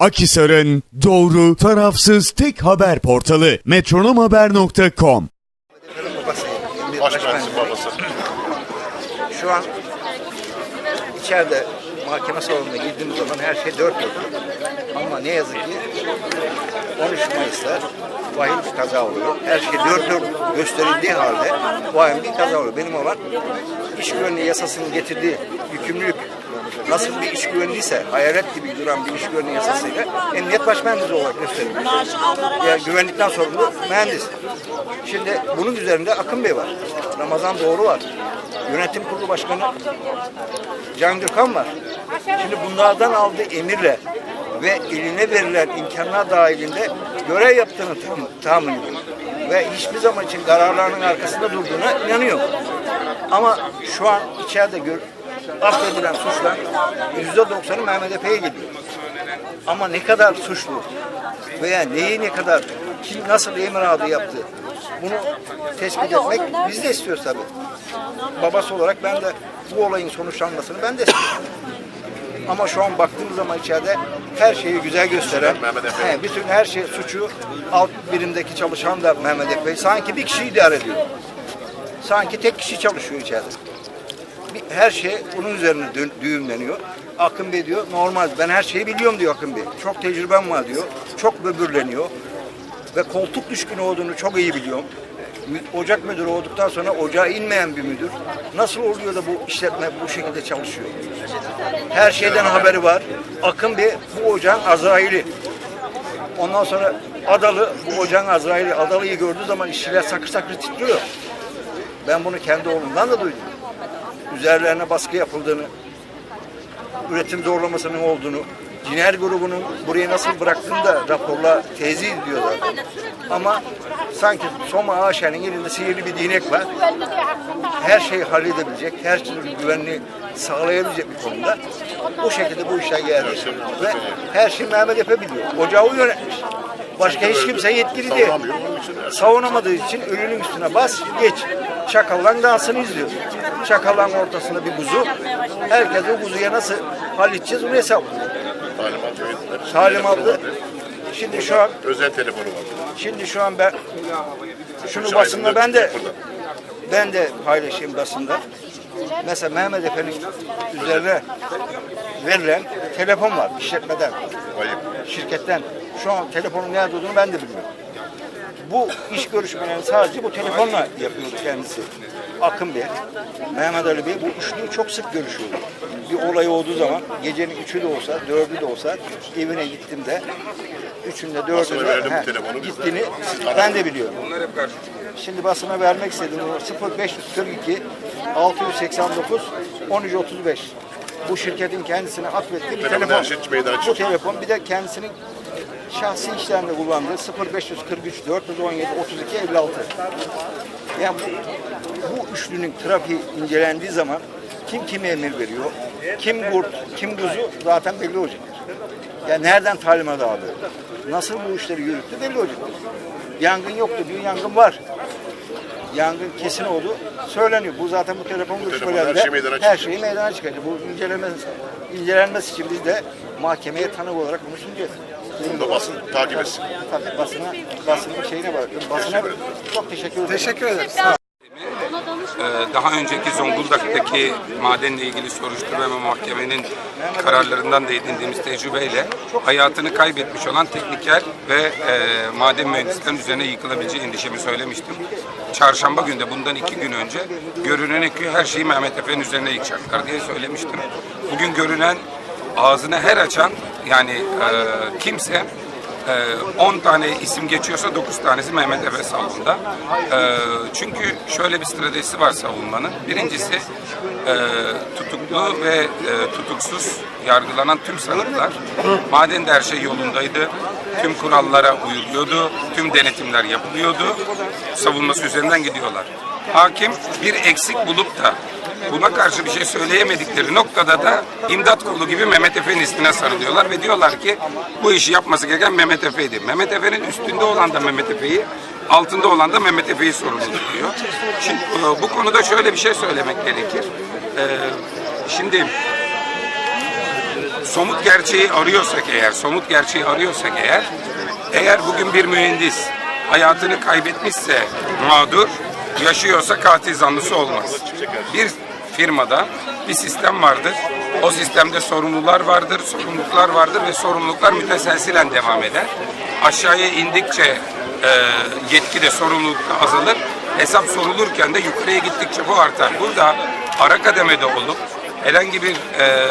Akisar'ın doğru, tarafsız tek haber portalı metronomhaber.com başkan. babası. Şu an içeride mahkeme salonuna girdiğimiz zaman her şey dört dörtlük. Ama ne yazık ki 13 Mayıs'ta vahim bir kaza oluyor. Her şey dört dört gösterildiği halde vahim bir kaza oluyor. Benim olan iş güvenliği yasasının getirdiği yükümlülük nasıl bir iş güvenliğiyse hayalet gibi duran bir iş güvenliği yasasıyla emniyet baş mühendisi olarak gösteriliyor. Yani güvenlikten sorumlu mühendis. Şimdi bunun üzerinde Akın Bey var. Ramazan Doğru var. Yönetim Kurulu Başkanı Can Gürkan var. Şimdi bunlardan aldığı emirle ve eline verilen imkanlar dahilinde görev yaptığını tahmin ediyorum. Ve hiçbir zaman için kararlarının arkasında durduğuna inanıyorum. Ama şu an içeride gör, affedilen suçlar yüzde doksanı Mehmet Efe'ye geliyor. Ama ne kadar suçlu veya neyi ne kadar kim nasıl emir adı yaptı bunu tespit etmek biz de istiyoruz tabii. Babası olarak ben de bu olayın sonuçlanmasını ben de istiyorum. Ama şu an baktığımız zaman içeride her şeyi güzel gösteren, he, bütün her şey suçu alt birimdeki çalışan da Mehmet Efe. Sanki bir kişi idare ediyor. Sanki tek kişi çalışıyor içeride. Her şey bunun üzerine düğümleniyor. Akın Bey diyor normal ben her şeyi biliyorum diyor Akın Bey. Çok tecrübem var diyor. Çok böbürleniyor. Ve koltuk düşkünü olduğunu çok iyi biliyorum. Ocak müdürü olduktan sonra ocağa inmeyen bir müdür. Nasıl oluyor da bu işletme bu şekilde çalışıyor? Her şeyden haberi var. Akın Bey bu ocağın Azrail'i. Ondan sonra Adalı bu ocağın Azrail'i. Adalı'yı gördüğü zaman işçiler sakır sakır titriyor. Ben bunu kendi oğlumdan da duydum. Üzerlerine baskı yapıldığını, üretim zorlamasının olduğunu, Ciner grubunun burayı nasıl bıraktığını da raporla tezih ediyor zaten. Ama sanki Soma Ağaçer'in elinde sihirli bir değnek var. Her şeyi halledebilecek, her türlü güvenliği sağlayabilecek bir konuda. O şekilde bu işler geldi. Ve her şeyi Mehmet Efe biliyor. Ocağı o yönetmiş. Başka hiç kimse yetkili değil. Savunamadığı için ölünün üstüne bas, geç. Çakallan dansını izliyor. Çakallan ortasında bir buzu. Herkes o buzuya nasıl halledeceğiz onu hesaplıyor. Talimat. Talimatlı. Şimdi şu an Özel telefonu var. Şimdi şu an ben şunu basında ben de ben de paylaşayım basında. Mesela Mehmet Efe'nin üzerine verilen telefon var işletmeden, şirketten. Şu an telefonun nerede olduğunu ben de bilmiyorum. Bu iş görüşmelerini sadece bu telefonla yapıyordu kendisi. Akın Bey, Mehmet Ali Bey bu üçlü çok sık görüşüyordu. Bir olay olduğu zaman gecenin üçü de olsa, dördü de olsa evine gittim de üçünde dördü Basına de verelim bu he, telefonu biz de. gittiğini ben de biliyorum. Şimdi basına vermek istediğim numara 0542 689 1335. Bu şirketin kendisine atfettiği bir Telefon şey Bu telefon bir de kendisinin şahsi işlerinde kullandığı 0543 417 32 56. Yani bu, bu üçlünün trafiği incelendiği zaman kim kime emir veriyor, kim kurt, kim kuzu zaten belli olacaktır. Yani nereden talimat aldı, nasıl bu işleri yürüttü belli olacaktır. Yangın yoktu diyor, yangın var. Yangın kesin oldu, söyleniyor. Bu zaten bu telefon görüşmelerinde her şey meydana her şeyi meydana çıkacak. Bu incelenmesi, incelenmesi için biz de mahkemeye tanık olarak bunu sunacağız. Bunu da basın takip etsin. Tabii basına, basının şeyine bırakın. Basına çok teşekkür ederim. Teşekkür ederim. Ee, daha önceki Zonguldak'taki madenle ilgili soruşturma ve mahkemenin kararlarından da edindiğimiz tecrübeyle hayatını kaybetmiş olan tekniker ve e, maden mühendislerinin üzerine yıkılabileceği endişemi söylemiştim. Çarşamba günde bundan iki gün önce görünen ki her şeyi Mehmet Efe'nin üzerine yıkacaklar diye söylemiştim. Bugün görünen ağzını her açan yani e, kimse 10 tane isim geçiyorsa 9 tanesi Mehmet Efe savunda. Ee, çünkü şöyle bir stratejisi var savunmanın. Birincisi e, tutuklu ve e, tutuksuz yargılanan tüm sanıklar madende her şey yolundaydı. Tüm kurallara uyuluyordu. Tüm denetimler yapılıyordu. Savunması üzerinden gidiyorlar. Hakim bir eksik bulup da buna karşı bir şey söyleyemedikleri noktada da imdat kolu gibi Mehmet Efe'nin ismine sarılıyorlar ve diyorlar ki bu işi yapması gereken Mehmet Efe'ydi. Mehmet Efe'nin üstünde olan da Mehmet Efe'yi, altında olan da Mehmet Efe'yi sorumlu tutuyor. Şimdi e, bu konuda şöyle bir şey söylemek gerekir. E, Şimdi somut gerçeği arıyorsak eğer, somut gerçeği arıyorsak eğer, eğer bugün bir mühendis hayatını kaybetmişse mağdur, yaşıyorsa katil zanlısı olmaz. Bir firmada bir sistem vardır. O sistemde sorumlular vardır, sorumluluklar vardır ve sorumluluklar müteselsilen devam eder. Aşağıya indikçe e, yetki de sorumluluk da azalır. Hesap sorulurken de yukarıya gittikçe bu artar. Burada ara kademede olup herhangi bir e,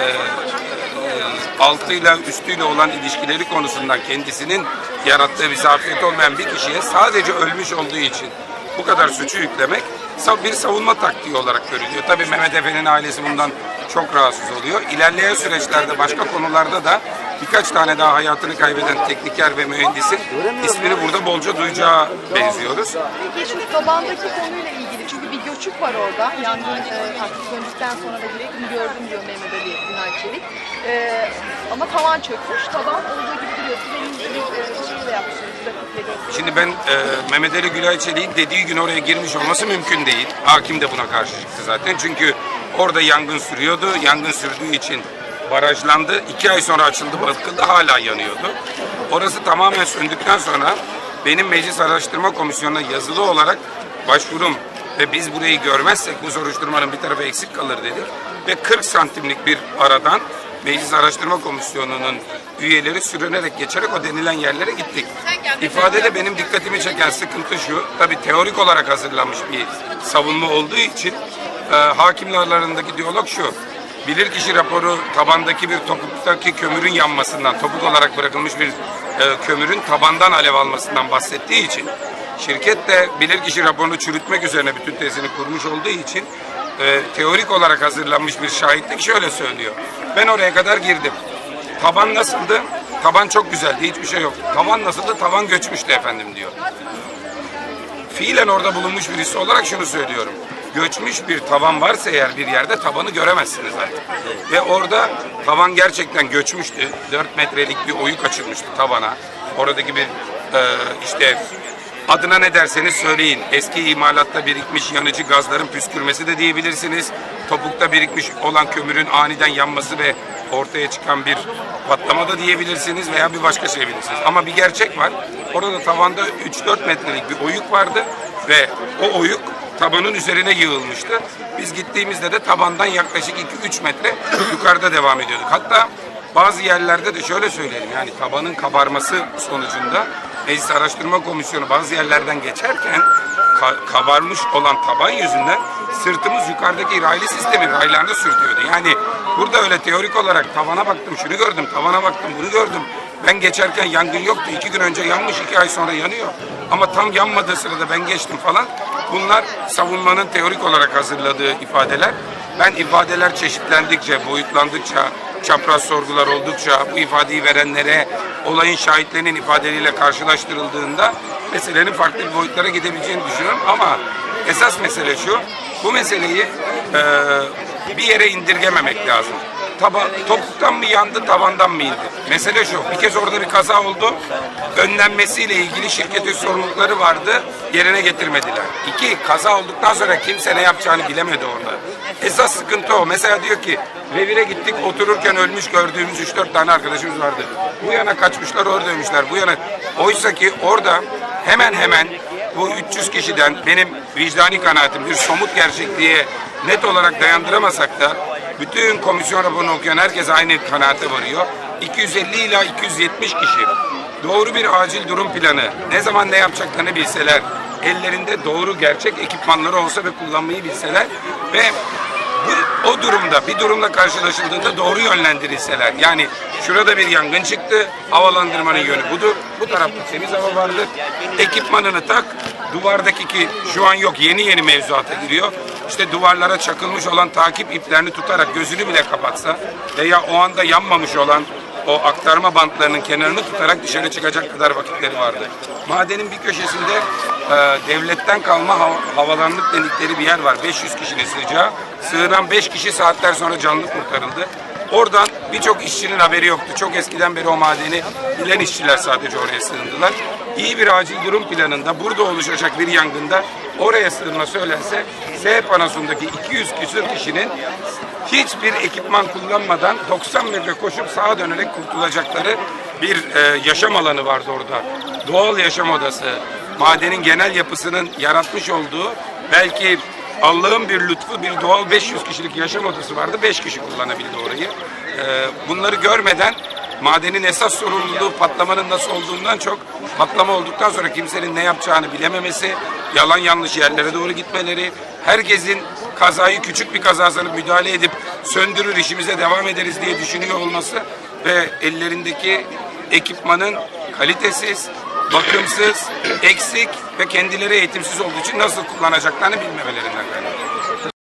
altıyla üstüyle olan ilişkileri konusundan kendisinin yarattığı bir zafiyet olmayan bir kişiye sadece ölmüş olduğu için bu kadar suçu yüklemek bir savunma taktiği olarak görülüyor. Tabii Mehmet Efe'nin ailesi bundan çok rahatsız oluyor. İlerleyen süreçlerde başka konularda da birkaç tane daha hayatını kaybeden tekniker ve mühendisin ismini burada bolca duyacağı benziyoruz. Peki şu tabandaki konuyla ilgili çünkü bir göçük var orada. Yangın e, artık söndükten sonra da direkt gördüm diyor Mehmet Ali Günay Çelik. E, ama tavan çökmüş. Tavan olduğu gibi duruyor. Siz elinizde bir e, şey de. Şimdi ben e, Mehmet Ali Gülay Çelik'in dediği gün oraya girmiş olması mümkün değil. Hakim de buna karşı çıktı zaten. Çünkü orada yangın sürüyordu. Yangın sürdüğü için barajlandı. İki ay sonra açıldı bakıldı hala yanıyordu. Orası tamamen söndükten sonra benim Meclis Araştırma Komisyonu'na yazılı olarak başvurum ve biz burayı görmezsek bu soruşturmanın bir tarafı eksik kalır dedik. Ve 40 santimlik bir aradan Meclis Araştırma Komisyonu'nun üyeleri sürünerek geçerek o denilen yerlere gittik. İfadede benim dikkatimi çeken sıkıntı şu, tabii teorik olarak hazırlanmış bir savunma olduğu için e, hakimle diyalog şu. Bilirkişi raporu tabandaki bir topuktaki kömürün yanmasından, topuk olarak bırakılmış bir e, kömürün tabandan alev almasından bahsettiği için şirket de bilirkişi raporunu çürütmek üzerine bütün tezini kurmuş olduğu için e, teorik olarak hazırlanmış bir şahitlik şöyle söylüyor. Ben oraya kadar girdim. Taban nasıldı? Taban çok güzeldi, hiçbir şey yok. Tavan nasıldı? Tavan göçmüştü efendim diyor. Fiilen orada bulunmuş birisi olarak şunu söylüyorum. Göçmüş bir tavan varsa eğer bir yerde tabanı göremezsiniz artık. Ve orada tavan gerçekten göçmüştü. 4 metrelik bir oyuk açılmıştı tabana. Oradaki bir e, işte adına ne derseniz söyleyin. Eski imalatta birikmiş yanıcı gazların püskürmesi de diyebilirsiniz. Topukta birikmiş olan kömürün aniden yanması ve ortaya çıkan bir patlama da diyebilirsiniz veya bir başka şey bilirsiniz. Ama bir gerçek var. Orada tavanda 3-4 metrelik bir oyuk vardı ve o oyuk tabanın üzerine yığılmıştı. Biz gittiğimizde de tabandan yaklaşık 2-3 metre yukarıda devam ediyorduk. Hatta bazı yerlerde de şöyle söyleyelim yani tabanın kabarması sonucunda Meclis Araştırma Komisyonu bazı yerlerden geçerken ka- kabarmış olan taban yüzünden sırtımız yukarıdaki raylı sistemin raylarına sürtüyordu. Yani burada öyle teorik olarak tavana baktım şunu gördüm, tavana baktım bunu gördüm. Ben geçerken yangın yoktu. iki gün önce yanmış, iki ay sonra yanıyor. Ama tam yanmadığı sırada ben geçtim falan. Bunlar savunmanın teorik olarak hazırladığı ifadeler. Ben ifadeler çeşitlendikçe, boyutlandıkça, çapraz sorgular oldukça, bu ifadeyi verenlere olayın şahitlerinin ifadeleriyle karşılaştırıldığında meselenin farklı bir boyutlara gidebileceğini düşünüyorum. Ama esas mesele şu, bu meseleyi eee, bir yere indirgememek lazım. Taba, topuktan mı yandı, tavandan mı indi? Mesele şu, bir kez orada bir kaza oldu. Önlenmesiyle ilgili şirketin sorumlulukları vardı, yerine getirmediler. İki, kaza olduktan sonra kimse ne yapacağını bilemedi orada. Esas sıkıntı o. Mesela diyor ki, revire gittik, otururken ölmüş gördüğümüz 3-4 tane arkadaşımız vardı. Bu yana kaçmışlar, orada ölmüşler. Bu yana... Oysa ki orada hemen hemen bu 300 kişiden benim vicdani kanaatim bir somut gerçekliğe net olarak dayandıramasak da bütün komisyon raporunu okuyan herkes aynı kanaate varıyor. 250 ila 270 kişi. Doğru bir acil durum planı, ne zaman ne yapacaklarını bilseler, ellerinde doğru gerçek ekipmanları olsa ve kullanmayı bilseler ve bu, o durumda bir durumla karşılaşıldığında doğru yönlendirilseler. Yani şurada bir yangın çıktı havalandırmanın yönü budur. Bu tarafta temiz hava vardır. Ekipmanını tak duvardaki ki şu an yok yeni yeni mevzuata giriyor işte duvarlara çakılmış olan takip iplerini tutarak gözünü bile kapatsa veya o anda yanmamış olan o aktarma bantlarının kenarını tutarak dışarı çıkacak kadar vakitleri vardı. Madenin bir köşesinde e, devletten kalma hav- havalanlık dedikleri bir yer var. 500 kişinin sığacağı. Sığınan 5 kişi saatler sonra canlı kurtarıldı. Oradan birçok işçinin haberi yoktu. Çok eskiden beri o madeni bilen işçiler sadece oraya sığındılar. İyi bir acil durum planında burada oluşacak bir yangında oraya sığınma söylense S panosundaki 200 küsür kişinin hiçbir ekipman kullanmadan 90 metre koşup sağa dönerek kurtulacakları bir e, yaşam alanı vardı orada. Doğal yaşam odası. Madenin genel yapısının yaratmış olduğu belki Allah'ın bir lütfu bir doğal 500 kişilik yaşam odası vardı. 5 kişi kullanabildi orayı. E, bunları görmeden madenin esas sorumluluğu patlamanın nasıl olduğundan çok patlama olduktan sonra kimsenin ne yapacağını bilememesi, yalan yanlış yerlere doğru gitmeleri, herkesin kazayı küçük bir kaza sanıp müdahale edip söndürür işimize devam ederiz diye düşünüyor olması ve ellerindeki ekipmanın kalitesiz, bakımsız, eksik ve kendileri eğitimsiz olduğu için nasıl kullanacaklarını bilmemelerinden kaynaklı.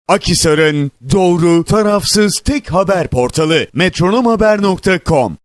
Akisar'ın doğru, tarafsız tek haber portalı metronomhaber.com